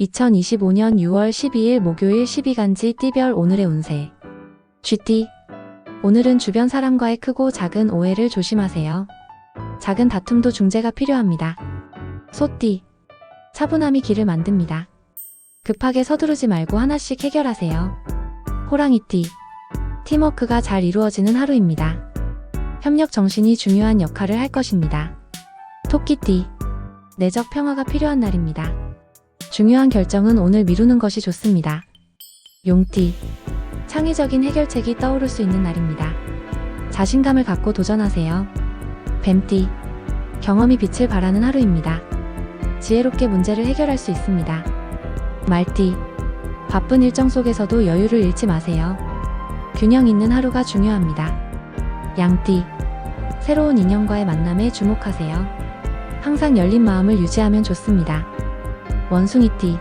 2025년 6월 12일 목요일 12간지 띠별 오늘의 운세. 쥐띠. 오늘은 주변 사람과의 크고 작은 오해를 조심하세요. 작은 다툼도 중재가 필요합니다. 소띠. 차분함이 길을 만듭니다. 급하게 서두르지 말고 하나씩 해결하세요. 호랑이띠. 팀워크가 잘 이루어지는 하루입니다. 협력 정신이 중요한 역할을 할 것입니다. 토끼띠. 내적 평화가 필요한 날입니다. 중요한 결정은 오늘 미루는 것이 좋습니다. 용띠. 창의적인 해결책이 떠오를 수 있는 날입니다. 자신감을 갖고 도전하세요. 뱀띠. 경험이 빛을 발하는 하루입니다. 지혜롭게 문제를 해결할 수 있습니다. 말띠. 바쁜 일정 속에서도 여유를 잃지 마세요. 균형 있는 하루가 중요합니다. 양띠. 새로운 인연과의 만남에 주목하세요. 항상 열린 마음을 유지하면 좋습니다. 원숭이띠.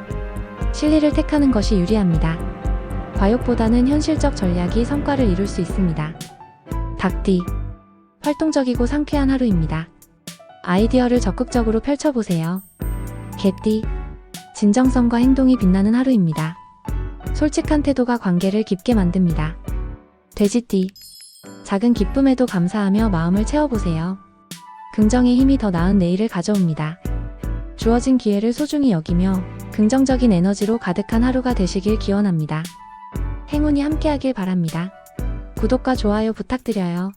실리를 택하는 것이 유리합니다. 과욕보다는 현실적 전략이 성과를 이룰 수 있습니다. 닭띠. 활동적이고 상쾌한 하루입니다. 아이디어를 적극적으로 펼쳐보세요. 개띠. 진정성과 행동이 빛나는 하루입니다. 솔직한 태도가 관계를 깊게 만듭니다. 돼지띠. 작은 기쁨에도 감사하며 마음을 채워보세요. 긍정의 힘이 더 나은 내일을 가져옵니다. 주어진 기회를 소중히 여기며 긍정적인 에너지로 가득한 하루가 되시길 기원합니다. 행운이 함께하길 바랍니다. 구독과 좋아요 부탁드려요.